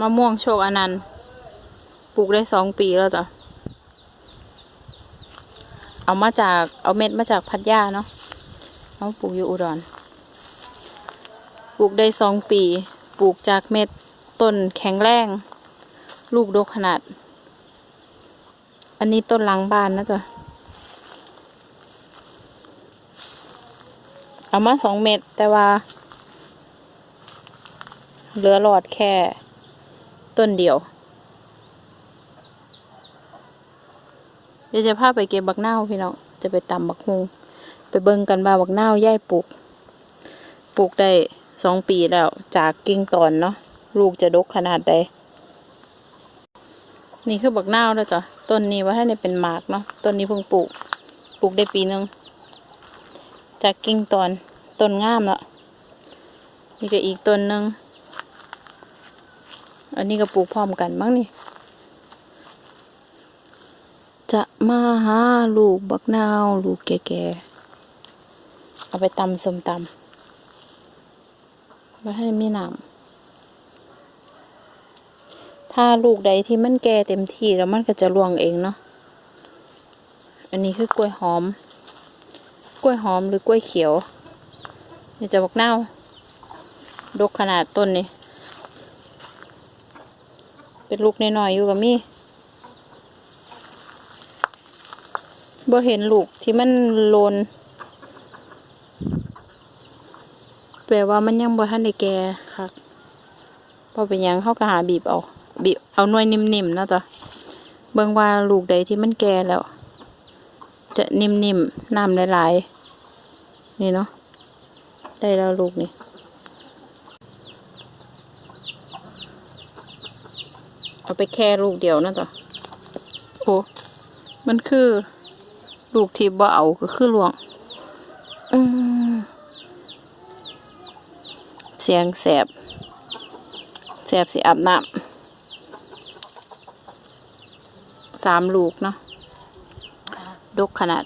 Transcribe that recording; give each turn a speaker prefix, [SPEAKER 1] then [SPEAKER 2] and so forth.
[SPEAKER 1] มะม่วงโชคอนันต์ปลูกได้สองปีแล้วจ้ะเอามาจากเอาเม็ดมาจากพัทยาเนาะเอาปลูกอยู่อุดรปลูกได้สองปี ปลูกจากเม็ดต้นแข็งแรง ลูกดกขนาด อันนี้ต้นหลังบ้านนะจ๊ะเอามาสองเม็ดแต่ว่าเหลือหลอดแค่ ต้นเดียวเดี๋ยวจะพาไปเก็บบักเนาพี่น้องจะไปตำบักฮุงไปเบิ่งกันว่าบักเนาย่ายปลูกปลูกได้สองปีแล้วจากกิ่งตอนเนาะลูกจะดกขนาดใดนี่คือบักเนาแล้วจ้ะต้นนี้ว่าถ้าเนี่ยเป็นหมากเนาะต้นนี้เพิ่งปลูกปลูกได้ปีหนึงจากกิ่งตอนต้นงามแล้วนี่ก็อีกต้นหนึ่ง อันนี้ก็ปลูกพร้อมกันมั้งนี่ จะมาหาลูกบักนาว ลูกแก่ๆ เอาไปตำส้มตำไว้ให้มีน้ำถ้าลูกใดที่มันแก่เต็มที่แล้วมันก็จะร่วงเองเนาะ อันนี้คือกล้วยหอม กล้วยหอมหรือกล้วยเขียว นี่จะบักนาวดกขนาดต้นนี่ เป็นลูกน้อยๆอยู่กับมี่บ่เห็นลูกที่มันโลนแปลว่ามันยังบ่ทันได้แก่ค่ะพอเป็นยังเขาก็หาบีบเอา บีบเอาหน่วยนิ่มๆนะจ้ะเบิ่งว่าลูกใดที่มันแก่แล้ว จะนิ่มๆน้ำหลายๆนี่เนาะได้แล้วลูกนี่ เอาไปแค่ลูกเดียวนะจ๊ะโอ้มันคือ ลูกที่บ่เอาก็คือหลวงอืมเสียงแสบ แสบสิอาบน้ำสามลูกเนาะดกขนาด